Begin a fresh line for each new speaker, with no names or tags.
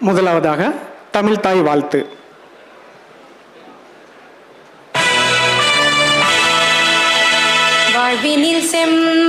முதலாவதாக தமிழ்தாய் வாழ்த்து.
வாழ்வினில் செம்